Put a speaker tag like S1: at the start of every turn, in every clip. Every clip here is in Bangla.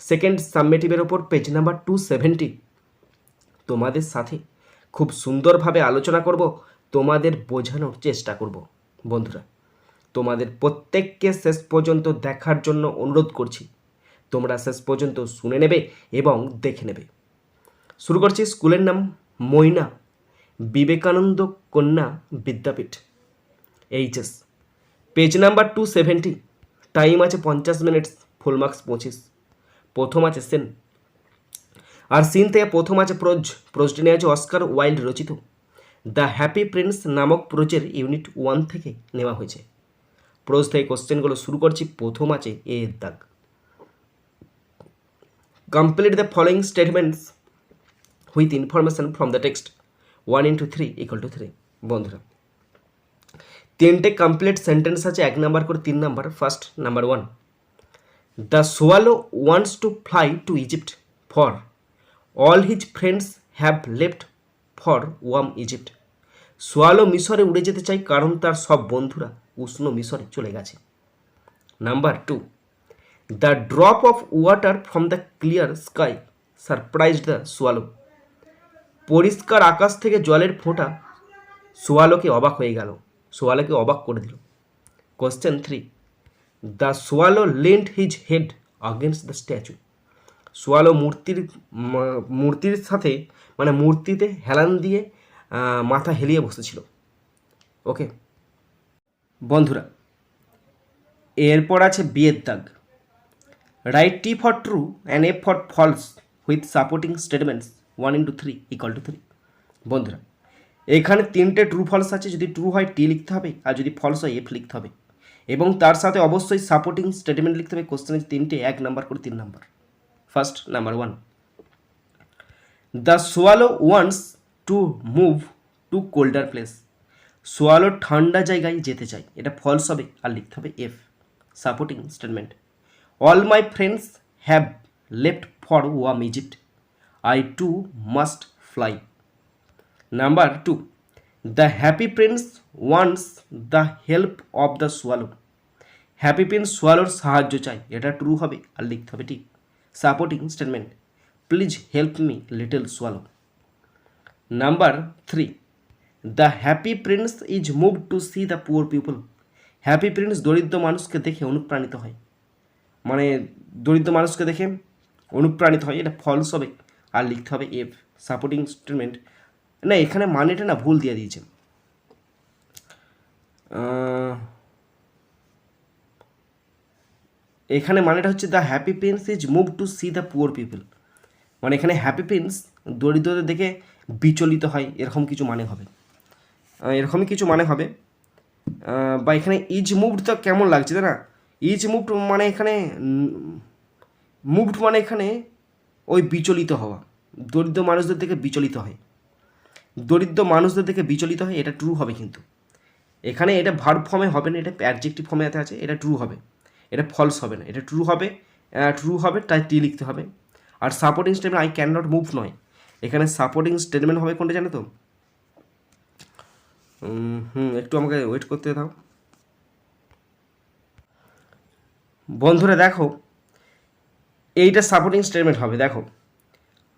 S1: সেকেন্ড সাবমেটিভের ওপর পেজ নাম্বার টু সেভেন্টি তোমাদের সাথে খুব সুন্দরভাবে আলোচনা করব, তোমাদের বোঝানোর চেষ্টা করব, বন্ধুরা। তোমাদের প্রত্যেককে শেষ পর্যন্ত দেখার জন্য অনুরোধ করছি। তোমরা শেষ পর্যন্ত শুনে নেবে এবং দেখে নেবে। শুরু করছি স্কুলের নাম Moyna, Vivekananda Kanya Vidyapith, HS. Page number two seventy time আছে পঞ্চাশ মিনিট ফুল মার্কস পঁচিশ। প্রথম আছে সেন। আর সিন থেকে প্রথম আছে প্রোজ। প্রোজটি নিয়ে আছে অস্কার ওয়াইল্ড রচিত। দ্য হ্যাপি প্রিন্স নামক প্রোজের ইউনিট ওয়ান থেকে নেওয়া হয়েছে। প্রোজ থেকে কোশ্চেনগুলো শুরু করছি, প্রথম আছে এ দাগ। Complete the following statements with information from the text. One into three equal to three, বন্ধুরা। তিনটে কমপ্লিট সেন্টেন্স আছে, এক নাম্বার করে তিন number, first number one. The swallow wants to fly to Egypt for all his friends have left for warm Egypt swallow মিশরে উড়ে যেতে চাই কারণ তার সব বন্ধুরা উষ্ণ মিশরে চলে গেছে। Number two the drop of water from the clear sky surprise the swallow পরিষ্কার আকাশ থেকে জলের ফোঁটা সোয়ালোকে অবাক হয়ে গেল। সোয়ালোকে অবাক করে দিল। Question three the swallow leant his head against the statue swallow মূর্তির মূর্তির সাথে মানে মূর্তিতে হেলান দিয়ে মাথা হেলিয়ে বসেছিল। ওকে বন্ধুরা, এরপর আছে বিয়ের দাগ। Write T for true and F for false with supporting statements one into three equal to three বন্ধুরা, এখানে তিনটে ট্রু ফলস আছে, যদি ট্রু হয় টি লিখতে হবে, আর যদি ফলস হয় এফ লিখতে হবে। এবং তার সাথে অবশ্যই সাপোর্টিং স্টেটমেন্ট লিখতে হবে। কোশ্চেনের তিনটে, এক নাম্বার করে তিন number first number one the swallow wants to move to colder place swallow ঠান্ডা জায়গায় যেতে চাই এটা ফলস হবে, আর লিখতে হবে F supporting statement all my friends have left for warm Egypt I too must fly number two the happy prince wants the help of the swallow happy prince সোয়ালোর সাহায্য চাই এটা ট্রু হবে আর লিখতে হবে ঠিক। Supporting statement please help me little swallow number three the happy prince is move to see the poor people happy prince দরিদ্র মানুষকে দেখে অনুপ্রাণিত হয়। মানে দরিদ্র মানুষকে দেখে অনুপ্রাণিত হয়। এটা ফলস হবে। আর লিখতে হবে এফ সাপোর্টিং স্টেটমেন্ট না, এখানে মানেটা না ভুল দিয়ে দিয়েছে এখানে মানেটা হচ্ছে the happy prince is move to see the poor people মানে এখানে হ্যাপি প্রিন্স দরিদ্রদের দেখে বিচলিত হয়, এরকম কিছু মানে হবে। এরকমই কিছু মানে হবে। বা এখানে ইজ মুভড তো কেমন লাগছে তাই না ইজ মুভড মানে এখানে মুভড মানে এখানে ওই বিচলিত হওয়া। দরিদ্র মানুষদের থেকে বিচলিত হয়। দরিদ্র মানুষদের থেকে বিচলিত হয় এটা ট্রু হবে কিন্তু। এখানে এটা ভার্ব ফর্মে হবে না, এটা অ্যাডজেক্টিভ ফর্মে এতে আছে, এটা ট্রু হবে। এটা ফলস হবে না, এটা ট্রু হবে ট্রু হবে, তাই টি লিখতে হবে। আর supporting statement I cannot move নয়। এখানে সাপোর্টিং স্টেটমেন্ট হবে কোনটা জানো তো? হুম, একটু আমাকে ওয়েট করতে দাও। বন্ধুরা, দেখো, এইটা সাপোর্টিং স্টেটমেন্ট হবে, দেখো।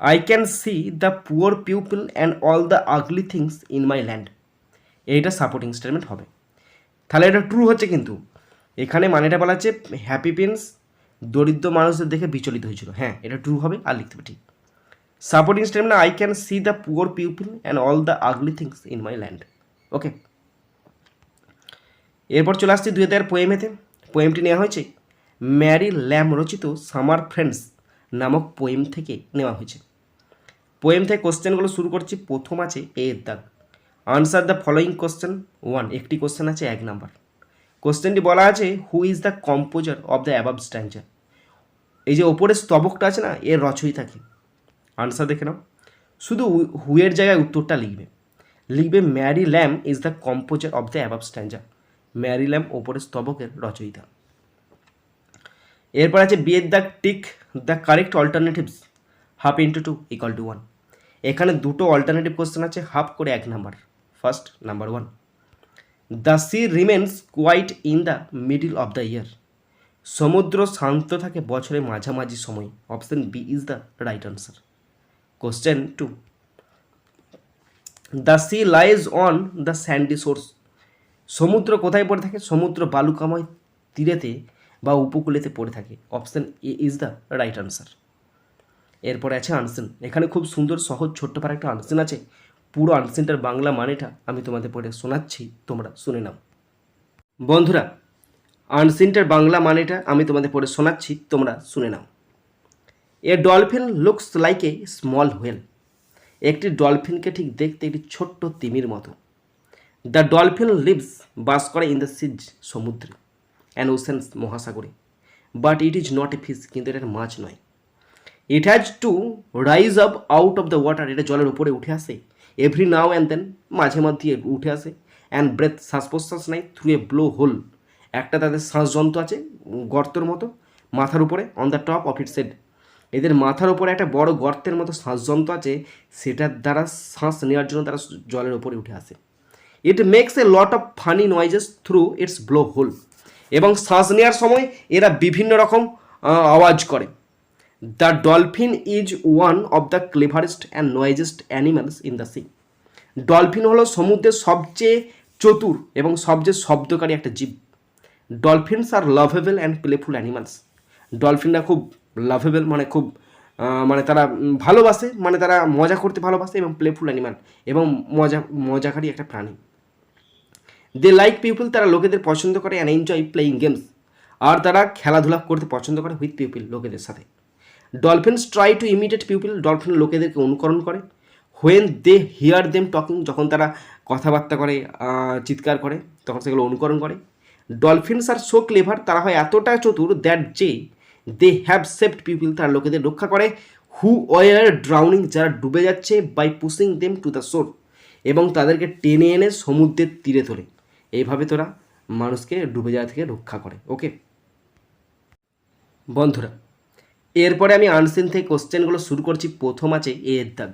S1: I can see the poor people and all the ugly things in my land এইটা সাপোর্টিং স্টেটমেন্ট হবে। তাহলে এটা ট্রু হচ্ছে কিন্তু। এখানে মানেটা বলা হচ্ছে হ্যাপি পেন্স দরিদ্র মানুষদের দেখে বিচলিত হয়েছিল। হ্যাঁ এটা ট্রু হবে আর লিখতে হবে ঠিক। Supporting statement I can see the poor people and all the ugly things in my land okay এরপর চলে আসছি দুই হাজার পোয়েমেতে পোয়েমটি নেওয়া হয়েছে ম্যারি ল্যাম রচিত সামার ফ্রেন্ডস নামক পোয়েম থেকে নেওয়া হয়েছে। পোয়েম থেকে কোশ্চেনগুলো শুরু করছি। প্রথম আছে এর দাগ। Answer the following question one একটি কোশ্চেন আছে, এক নাম্বার কোশ্চেনটি বলা আছে who is the composer of the above stanza এই যে ওপরের স্তবকটা আছে না, এর রচয়িতা কি? আনসার দেখে নাও। শুধু হুয়ের জায়গায় উত্তরটা লিখবে। লিখবে Mary Lamb is the composer of the above stanza Mary Lamb ওপরের স্তবকের রচয়িতা। এরপর আছে বিয়ের the tick the correct alternatives half into two equal to one এখানে দুটো অল্টারনেটিভ কোশ্চেন আছে হাফ করে এক number first number one the sea remains quiet in the middle of the year সমুদ্র শান্ত থাকে বছরের মাঝামাঝি সময়। Option B is the right answer question two the sea lies on the sandy shores সমুদ্র কোথায় পড়ে থাকে? সমুদ্র বালুকাময় তীরেতে বা উপকূলেতে পড়ে থাকে। Option A is the right answer এরপরে আছে আনসেন। এখানে খুব সুন্দর, সহজ, ছোট্ট পার একটা আনসেন আছে। পুরো আনসিনটার বাংলা মানেটা আমি তোমাদের পরে শোনাচ্ছি, তোমরা শুনে নাও। বন্ধুরা, আনসিনটার বাংলা মানেটা আমি তোমাদের পরে শোনাচ্ছি, তোমরা শুনে নাও। A dolphin looks like a small whale একটি ডলফিনকে ঠিক দেখতে একটি ছোট্ট তিমির মতো। দ্য ডলফিন লিভস বাস করে ইন দ্য সিজ সমুদ্রে অ্যান্ড ওশেন্স মহাসাগরে। But it is not a fish কিন্তু এটা মাছ নয়। It has to rise up out of the water এটা জলের উপরে উঠে আসে। এভরি নাও অ্যান্ড দেন মাঝে মধ্যে উঠে আসে। অ্যান্ড ব্রেথ শ্বাস প্রশ্বাস নেয় থ্রু এ ব্লো হোল একটা তাদের শ্বাসযন্ত্র আছে, গর্তের মতো, মাথার উপরে on the top of its head এদের মাথার উপরে একটা বড় গর্তের মতো শ্বাসযন্ত্র আছে, সেটার দ্বারা শ্বাস নেওয়ার জন্য তারা জলের উপরে উঠে আসে। It makes a lot of funny noises through its blow hole এবং শ্বাস নেওয়ার সময় এরা বিভিন্ন রকম আওয়াজ করে। The dolphin is one of the cleverest and noisiest animals in the sea dolphin হলো সমুদ্রের সবচেয়ে চতুর এবং সবচেয়ে শব্দকারী একটা জীব। Dolphins are lovable and playful animals ডলফিনরা খুব লাভেবল মানে খুব মানে তারা ভালোবাসে মানে তারা মজা করতে ভালোবাসে এবং প্লেফুল অ্যানিমাল এবং মজা, মজাকারী একটা প্রাণী। দে লাইক পিপল তারা লোকেদের পছন্দ করে অ্যান্ড এনজয় প্লেয়িং গেমস আর তারা খেলাধুলা করতে পছন্দ করে উইথ পিপল লোকেদের সাথে। Dolphins try to imitate people dolphin লোকেদেরকে অনুকরণ করে। When they hear them talking যখন তারা কথাবার্তা করে চিৎকার করে, তখন সেগুলো অনুকরণ করে। ডলফিনস আর সো ক্লেভার তারা হয় এতটা চতুর দ্যাট যে দে হ্যাভ সেভড পিপল তারা লোকেদের রক্ষা করে। হু ওয়ার ড্রাউনিং যারা ডুবে যাচ্ছে by pushing them to the shore এবং তাদেরকে টেনে এনে সমুদ্রের তীরে ধরে। এইভাবে তোরা মানুষকে ডুবে যাওয়া থেকে রক্ষা করে ওকে বন্ধুরা এরপরে আমি আনসিন থেকে কোশ্চেনগুলো শুরু করছি। প্রথম আছে এ এর দাগ।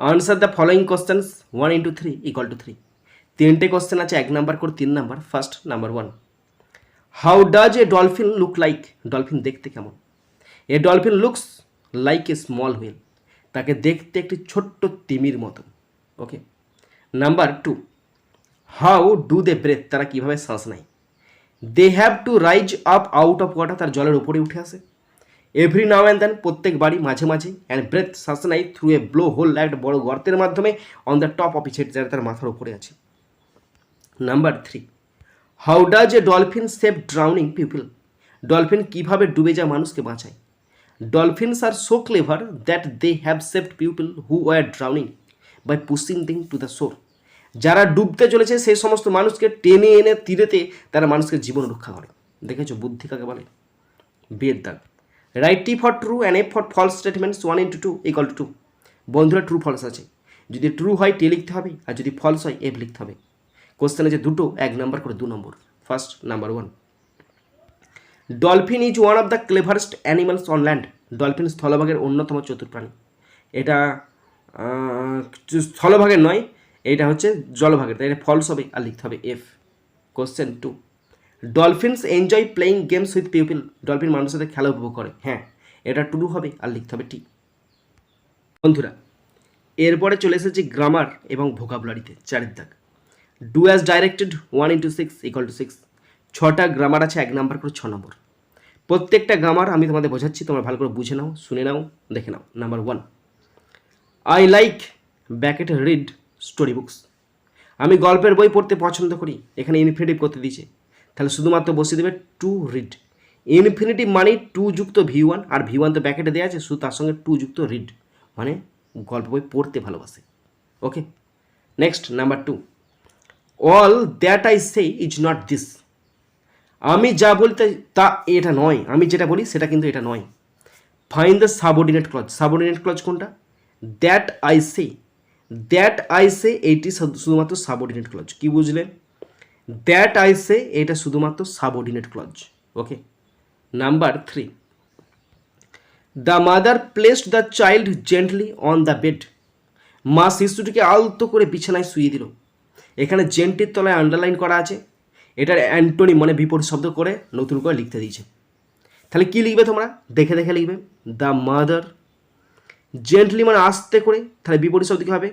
S1: Answer the following questions one into three equal to three তিনটে কোশ্চেন আছে, এক নাম্বার করে তিন number first number one how does a dolphin look like dolphin দেখতে কেমন? A dolphin looks like a small whale তাকে দেখতে একটি ছোট্ট তিমির মতো okay number two how do they breathe তারা কীভাবে শ্বাস নেয়? They have to rise up out of water তার জলের উপরে উঠে আসে। এভরি নাও অ্যান্ড দেন প্রত্যেক বাড়ি মাঝে মাঝে অ্যান্ড ব্রেথ নেয় থ্রু এ ব্লো হোল একটা বড় গর্তের মাধ্যমে on the top of it যারা তার মাথার উপরে আছে। Number three how does a dolphin save drowning people dolphin কীভাবে ডুবে যায় মানুষকে বাঁচায়? Dolphins are so clever that they have saved people who were drowning by pushing them to the shore যারা ডুবতে চলেছে সেই সমস্ত মানুষকে টেনে এনে তীরেতে তারা মানুষকে জীবন রক্ষা করে। দেখেছ বুদ্ধি কাকে বলে? বিয়ের দাগ write T for true and F for false statements one into two equal to two বন্ধুরা ট্রু ফলস আছে। যদি ট্রু হয় টি লিখতে হবে, আর যদি ফলস হয় এফ লিখতে হবে। কোশ্চেন আছে দুটো, এক নাম্বার করে দু নম্বর first number one dolphin is one of the cleverest animals on land dolphin স্থলভাগের অন্যতম চতুর প্রাণী। এটা স্থলভাগের নয়, এটা হচ্ছে জলভাগের, তাই এটা ফলস হবে, আর লিখতে হবে F question two dolphins enjoy playing games with people dolphin মানুষের সাথে খেলা উপভোগ করে। হ্যাঁ এটা টুরু হবে আর লিখতে হবে টি। বন্ধুরা, এরপরে চলে এসেছি গ্রামার এবং ভোকাবুলারিতে চারের দাগ do as directed one into six equal to six ছটা গ্রামার আছে, এক নাম্বার করে ছ নম্বর প্রত্যেকটা গ্রামার আমি তোমাদের বোঝাচ্ছি, তোমরা ভালো করে বুঝে নাও, শুনে নাও, দেখে নাও। Number one I like bracket read story books আমি গল্পের বই পড়তে পছন্দ করি, এখানে ইনফিনিটিভ করতে দিয়েছে। তাহলে শুধুমাত্র বসিয়ে দেবে টু রিড ইনফিনিটিভ মানে টু যুক্ত ভি ওয়ান আর ভি ওয়ান তো ব্যাকেটে দেওয়া আছে, শুধু তার সঙ্গে টু যুক্ত রিড মানে গল্প বই পড়তে ভালোবাসে। Okay next number two all that I say is not this আমি যা বলতে তা এটা নয়। আমি যেটা বলি, সেটা কিন্তু এটা নয়। Find the subordinate clause subordinate clause কোনটা? That I say that I say এইটি শুধুমাত্র সাবঅর্ডিনেট ক্লজ কি বুঝলেন দ্যাট আই সে এটা শুধুমাত্র subordinate clause okay number three the mother placed the child gently on the bed মা শিশুটিকে আলতো করে বিছানায় শুয়ে দিল। এখানে জেন্টির তলায় আন্ডারলাইন করা আছে। এটার অ্যান্টোনি মানে বিপরীত শব্দ করে নতুন করে লিখতে দিয়েছে। তাহলে কী লিখবে তোমরা? দেখে দেখে লিখবে। দ্য মাদার জেন্টলি মানে আস্তে করে, তাহলে বিপরীত শব্দ কী হবে?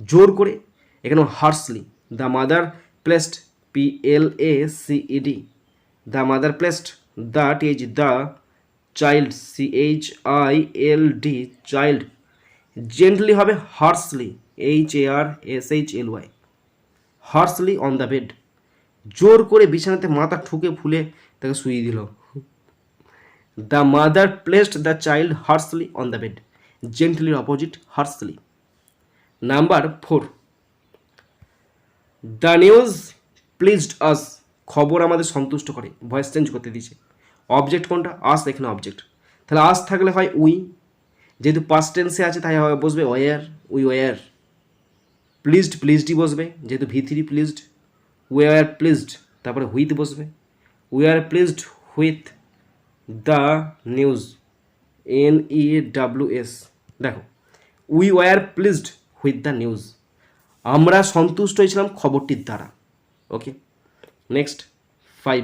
S1: জোর করে, এখানে harshly. The mother placed P L A C E D the mother placed that is the child C H I L D child gently হবে harshly H A R S H L Y harshly on the bed জোর করে বিছানাতে মাথা ঠুকে ফুলে তাকে শুয়ে দিল। The mother placed the child harshly on the bed জেন্টলির opposite harshly number four the news pleased us খবর আমাদের সন্তুষ্ট করে ভয়েস চেঞ্জ করতে দিয়েছে। অবজেক্ট কোনটা? আস এখানে অবজেক্ট তাহলে আস থাকলে হয় উই যেহেতু পাস্ট টেন্সে আছে, তাই হবে বসবে ওয়ার উই ওয়ার প্লিজড প্লিজডই বসবে, যেহেতু V three pleased we are pleased তারপরে হুইথ বসবে। We are pleased with the news N E W S দেখো we were pleased with the news আমরা সন্তুষ্ট হয়েছিলাম খবরটির দ্বারা। Okay next five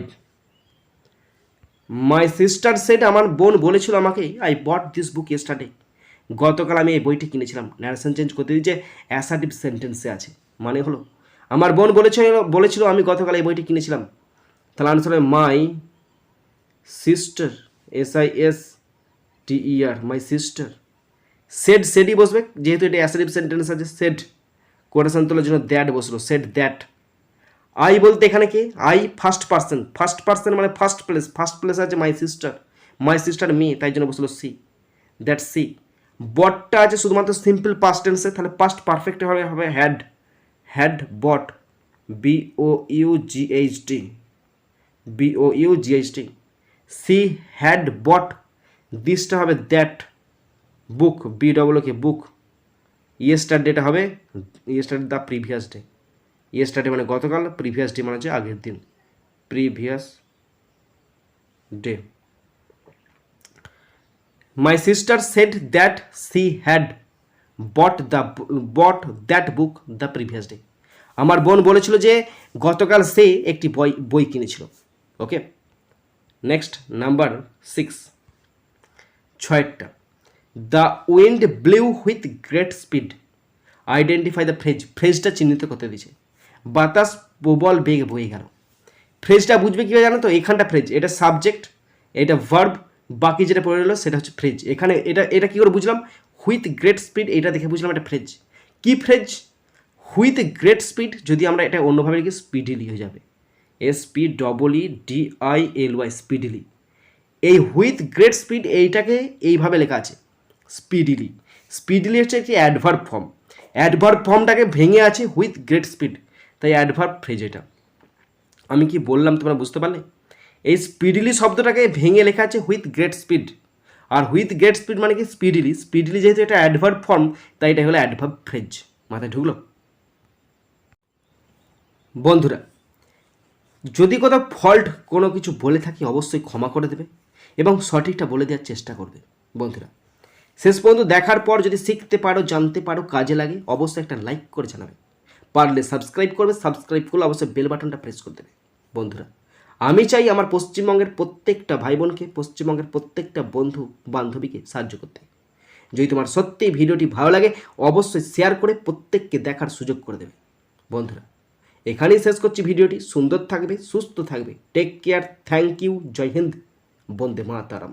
S1: my sister said আমার বোন বলেছিল আমাকে I bought this book yesterday গতকাল আমি এই বইটি কিনেছিলাম। ন্যারেশন চেঞ্জ করতে দিয়েছে অ্যাসাটিভ সেন্টেন্সে আছে। মানে হলো, আমার বোন বলেছিল বলেছিল, আমি গতকাল এই বইটি কিনেছিলাম। তাহলে answer my sister S I S T E R sister sister said বসবে। যেহেতু এটা অ্যাসাটিভ সেন্টেন্স আছে সেড কোটেশন তোলার জন্য দ্যাট বসল সেড দ্যাট আই বলতে এখানে কি? I first person first person মানে ফার্স্ট প্লেস ফার্স্ট প্লেস আছে my sister my sister me তাই জন্য বসল সি দ্যাট সি বটটা আছে শুধুমাত্র সিম্পল পাস্ট টেন্সে তাহলে পাস্ট পারফেক্ট হবে হবে had had bought B O U G H T B O U G H T she had bought দিসটা হবে that book B double K book ইয়েস্টার ডেটা হবে yester the previous day yesterday মানে গতকাল প্রিভিয়াস ডে মানে হচ্ছে আগের দিন। Previous day my sister said that she had bought the bought that book the previous day আমার বোন বলেছিল যে গতকাল সে একটি বই বই কিনেছিল। ওকে নেক্সট নাম্বার সিক্স ছয়টা। The wind blew with great speed identify the phrase ফ্রেজটা চিহ্নিত করতে দিয়েছে। বাতাস প্রবল বেগ বয়ে গেল। ফ্রেজটা বুঝবে কীভাবে জানো তো? এখানটা ফ্রেজ, এটা সাবজেক্ট, এটা ভার্ব, বাকি যেটা পড়ে রইল সেটা হচ্ছে ফ্রেজ। এখানে এটা এটা কী করে বুঝলাম? হুইথ গ্রেট স্পিড এটা দেখে বুঝলাম এটা ফ্রেজ। কি ফ্রেজ? হুইথ গ্রেট স্পিড যদি আমরা এটা অন্যভাবে লিখি স্পিডিলি হয়ে যাবে। S P double E D I L Y speedily এই হুইথ গ্রেট স্পিড এইটাকে এইভাবে লেখা আছে স্পিডিলি স্পিডিলি হচ্ছে একটি অ্যাডভার্ব ফর্ম অ্যাডভার্ব ফর্মটাকে ভেঙে আছে হুইথ গ্রেট স্পিড তাই অ্যাডভার্ব ফ্রেজ এটা। আমি কি বললাম তোমরা বুঝতে পারলে? এই স্পিডিলি শব্দটাকে ভেঙে লেখা আছে হুইথ গ্রেট স্পিড আর হুইথ গ্রেট স্পিড মানে কি স্পিডিলি স্পিডিলি যেহেতু এটা অ্যাডভার্ব ফর্ম তাই এটা হলো অ্যাডভার্ব ফ্রেজ মাথায় ঢুকলো? বন্ধুরা, যদি কোথাও ফল্ট কোনো কিছু বলে থাকি অবশ্যই ক্ষমা করে দেবে এবং সঠিকটা বলে দেওয়ার চেষ্টা করবে। বন্ধুরা, শেষ পর্যন্ত দেখার পর যদি শিখতে পারো, জানতে পারো, কাজে লাগে, অবশ্যই একটা লাইক করে জানাবে। পারলে সাবস্ক্রাইব করবে সাবস্ক্রাইব করলে অবশ্যই বেল বাটনটা প্রেস করে দেবে। বন্ধুরা, আমি চাই আমার পশ্চিমবঙ্গের প্রত্যেকটা ভাই বোনকে পশ্চিমবঙ্গের প্রত্যেকটা বন্ধু, বান্ধবীকে সাহায্য করতে। যদি তোমার সত্যিই ভিডিওটি ভালো লাগে, অবশ্যই শেয়ার করে প্রত্যেককে দেখার সুযোগ করে দেবে। বন্ধুরা, এখানেই শেষ করছি ভিডিওটি। সুন্দর থাকবে, সুস্থ থাকবে। টেক কেয়ার থ্যাংক ইউ জয় হিন্দ, বন্দে মাতারাম।